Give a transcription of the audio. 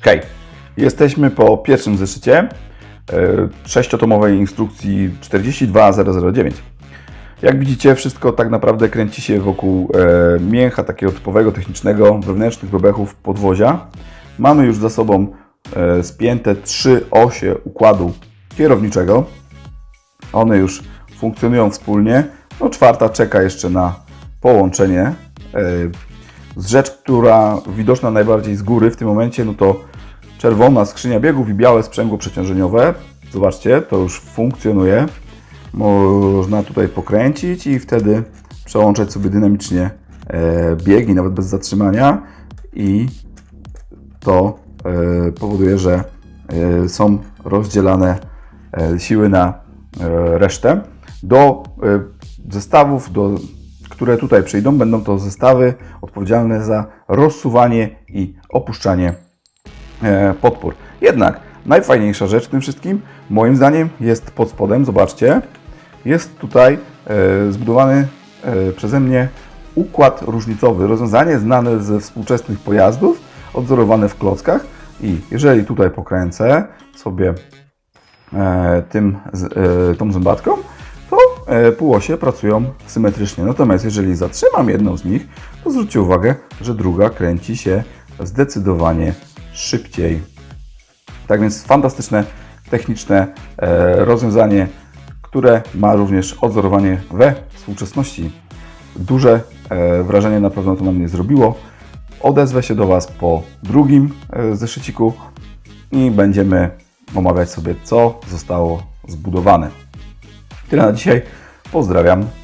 Hej, jesteśmy po pierwszym zeszycie e, sześciotomowej instrukcji 42009. Jak widzicie, wszystko tak naprawdę kręci się wokół e, mięcha takiego typowego, technicznego, wewnętrznych bebechów podwozia. Mamy już za sobą e, spięte trzy osie układu kierowniczego. One już funkcjonują wspólnie. No, czwarta czeka jeszcze na połączenie. Z rzecz, która widoczna najbardziej z góry w tym momencie, no to czerwona skrzynia biegów i białe sprzęgło przeciążeniowe. Zobaczcie, to już funkcjonuje. Można tutaj pokręcić i wtedy przełączać sobie dynamicznie e, biegi, nawet bez zatrzymania. I to e, powoduje, że e, są rozdzielane siły na resztę. Do zestawów, do, które tutaj przyjdą, będą to zestawy odpowiedzialne za rozsuwanie i opuszczanie e, podpór. Jednak najfajniejsza rzecz w tym wszystkim, moim zdaniem, jest pod spodem. Zobaczcie, jest tutaj e, zbudowany e, przeze mnie układ różnicowy, rozwiązanie znane ze współczesnych pojazdów, odzorowane w klockach. I jeżeli tutaj pokręcę sobie tym, tą zębatką, półosie pracują symetrycznie. Natomiast jeżeli zatrzymam jedną z nich, to zwróćcie uwagę, że druga kręci się zdecydowanie szybciej. Tak więc fantastyczne, techniczne e, rozwiązanie, które ma również odzorowanie we współczesności. Duże e, wrażenie na pewno to na mnie zrobiło. Odezwę się do Was po drugim e, zeszyciku i będziemy omawiać sobie, co zostało zbudowane. Tyle na dzisiaj. Pozdrawiam.